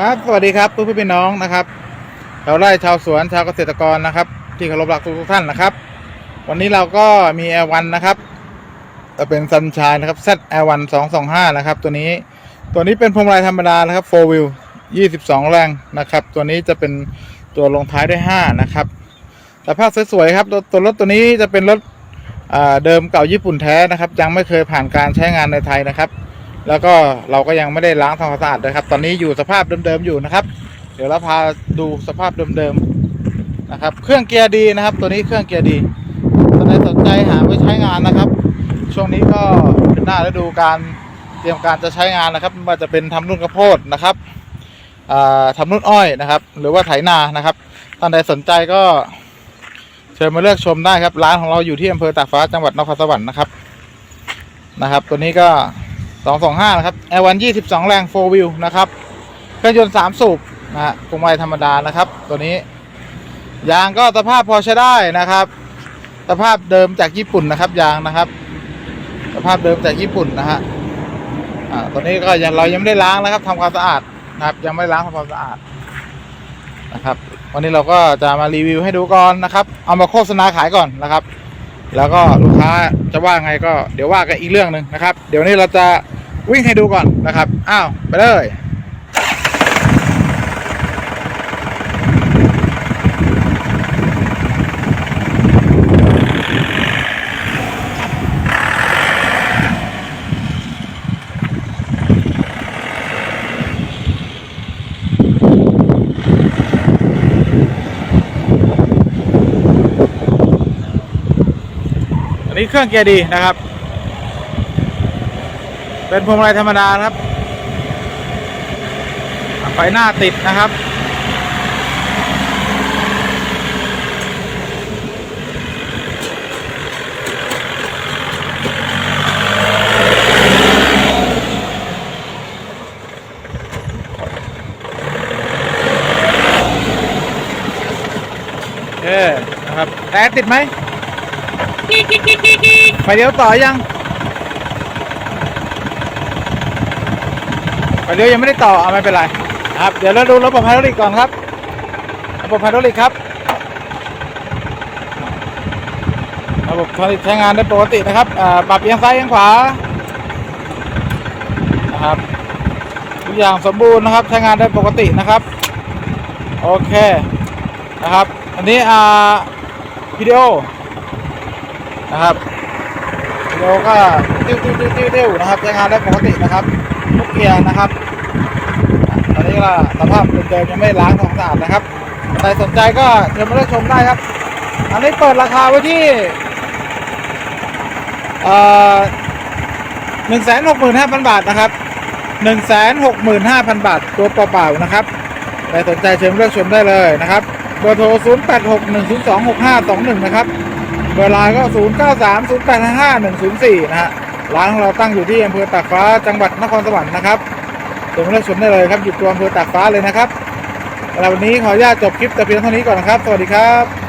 ครับสวัสดีครับเพื่อนพี่น้องนะครับชาวไร่ชาวสวนชาวเกษตรกรนะครับ ที่เคารพรักทุกท่านนะครับ วันนี้เราก็มีแอร์วันนะครับจะเป็นซันชายนะครับ Z Air 1 225นสองสองห้านะครับ ตัวนี้ตัวนี้เป็นพวงมาลัยธรรมดานะครับ4 wheel 22แรงนะครับ ตัวนี้จะเป็นตัวลงท้ายด้วย5นะครับสภาพสวยๆครับตัวรถตัวนี้จะเป็นรถเดิมเก่าญี่ปุ่นแท้นะครับ ยังไม่เคยผ่านการใช้งานในไทยนะครับ แล้วก็เราก็ยังไม่ได้ล้างทำความสะอาดนะครับ ตอนนี้อยู่สภาพเดิมๆอยู่นะครับ เดี๋ยวเราพาดูสภาพเดิมๆนะครับ เครื่องเกียร์ดีนะครับ ตัวนี้เครื่องเกียร์ดีท่านใดสนใจหาไว้ใช้งานนะครับ ช่วงนี้ก็เป็นหน้าฤดูการเตรียมการจะใช้งานนะครับว่าจะเป็นทำนุ่นข้าวโพดนะครับอ่าทำนุ่นอ้อยนะครับ หรือว่าไถนานะครับท่านใดสนใจก็เชิญมาเลือกชมได้ครับ ร้านของเราอยู่ที่อำเภอตากฟ้าจังหวัดนครสวรรค์นะครับนะครับ ตัวนี้ก็ สองสองห้านะครับแอร์วันยี่สิบสองแรงโฟวิวนะครับ เครื่องยนต์สามสูบนะฮะพวงมาลัยธรรมดานะครับ ตัวนี้ ยางก็สภาพพอใช้ได้นะครับ สภาพเดิมจากญี่ปุ่นนะครับ ยางนะครับ สภาพเดิมจากญี่ปุ่นนะฮะอ่าตัวนี้ก็ยังเรายังไม่ได้ล้างนะครับทำความสะอาดนะครับ ยังไม่ล้างทำความสะอาดนะครับวันนี้เราก็จะมารีวิวให้ดูก่อนนะครับ เอามาโฆษณาขายก่อนนะครับ แล้วก็ลูกค้าจะว่าไงก็เดี๋ยวว่ากันอีกเรื่องหนึ่งนะครับ เดี๋ยวนี้เราจะ วิ่งให้ดูก่อนนะครับ อ้าว ไปเลยอันนี้เครื่องเกียร์ดีนะครับ เป็นพวงมาลัยธรรมดาครับไฟหน้าติดนะครับโอเคนะครับแต่ติดไหม ไปเลี้ยวต่อยังไป เลี้ยวยังไม่ได้ต่อเอาไม่เป็นไรครับ เดี๋ยวเราดูระบบไฮดรอลิกก่อนครับ ระบบไฮดรอลิกครับ ระบบไฮดรอลิกใช้งานได้ปกตินะครับปรับเอียงซ้ายเอียงขวานะครับทุกอย่างสมบูรณ์นะครับ ใช้งานได้ปกตินะครับ โอเคนะครับ อันนี้อ่าวิดีโอนะครับวิดีโอก็ติ้วติ้วติ้วติ้วติ้วนะครับใช้งานได้ปกตินะครับ ทุกเกียร์นะครับตอนนี้ก็สภาพเดิมยังไม่ล้างทำความสะอาดนะครับใครสนใจก็เชิญมาเลือกชมได้ครับ อันนี้เปิดราคาไว้ที่หนึ่งแสนหกหมื่นห้าพันบาทนะครับหนึ่งแสนหกหมื่นห้าพันบาทตัวเปล่าๆนะครับใครสนใจเชิญมาเลือกชมได้เลยนะครับเบอร์โทร0 8 6 1 0 2 6 5 2 1นะครับเบอร์ไลน์ก็0 9 3 0 8 5 5 1 0 4นะฮะ ร้านของเราตั้งอยู่ที่อำเภอตากฟ้าจังหวัดนครสวรรค์นะครับเดี๋ยวมาเลือกชมได้เลยครับอยู่ตัวอำเภอตากฟ้าเลยนะครับสำหรับวันนี้ขออนุญาตจบคลิปแต่เพียงเท่านี้ก่อนนะครับ สวัสดีครับ